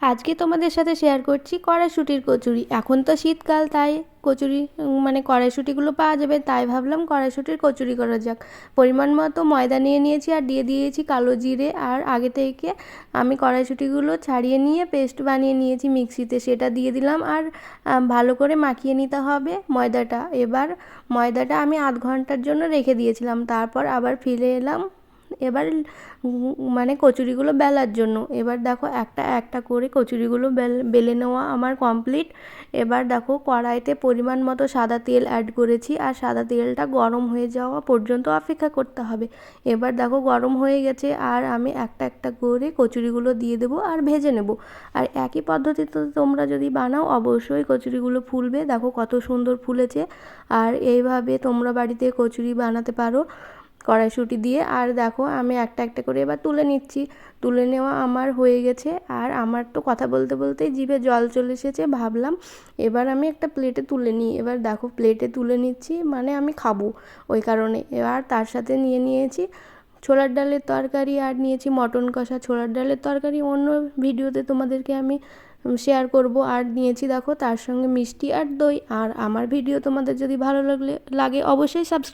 আজকে তোমাদের সাথে শেয়ার করছি কড়াইশুটির কচুরি। এখন তো শীতকাল, তাই কচুরি মানে কড়াইশুটিগুলো পাওয়া যাবে, তাই ভাবলাম কড়াইশুটির কচুরি করা যাক। পরিমাণ মতো ময়দা নিয়ে নিয়েছি আর দিয়ে দিয়েছি কালো জিরে, আর আগে থেকে আমি কড়াইশুটিগুলো ছাড়িয়ে নিয়ে পেস্ট বানিয়ে নিয়েছি মিক্সিতে। সেটা দিয়ে দিলাম আর ভালো করে মাখিয়ে নিতে হবে ময়দাটা। এবার ময়দাটা আমি আধ ঘণ্টার জন্য রেখে দিয়েছিলাম। তারপর আবার ফিরে এলাম এবার মানে কচুরিগুলো বেলার জন্য। এবার দেখো একটা একটা করে কচুরিগুলো বেল নেওয়া আমার কমপ্লিট এবার দেখো কড়াইতে পরিমাণ মতো সাদা তেল অ্যাড করেছি আর সাদা তেলটা গরম হয়ে যাওয়া পর্যন্ত অপেক্ষা করতে হবে। এবার দেখো গরম হয়ে গেছে আর আমি একটা একটা করে কচুরিগুলো দিয়ে দেবো আর ভেজে নেব। আর একই পদ্ধতিতে তোমরা যদি বানাও, অবশ্যই কচুরিগুলো ফুলবে। দেখো কত সুন্দর ফুলেছে। আর এইভাবে তোমরা বাড়িতে কচুরি বানাতে পারো। কড়াইশুঁটি দিয়ে, আর দেখো আমি একটা একটা করে এবার তুলে নিচ্ছি। তুলে নেওয়া আমার হয়ে গেছে, আর আমার তো কথা বলতে বলতেই জিভে জল চলে এসেছে। ভাবলাম এবার আমি একটা প্লেটে তুলে নিই। এবার দেখো প্লেটে তুলে নিচ্ছি মানে আমি খাব ওই কারণে। এবার তার সাথে নিয়ে নিয়েছি ছোলার ডালের তরকারি, আর নিয়েছি মটন কষা ছোলার ডালের তরকারি। অন্য ভিডিওতে তোমাদেরকে আমি শেয়ার করব। আর নিয়েছি দেখো তার সঙ্গে মিষ্টি আর দই। আর আমার ভিডিও তোমাদের যদি ভালো লাগলে, লাগে অবশ্যই সাবস্ক্রাইব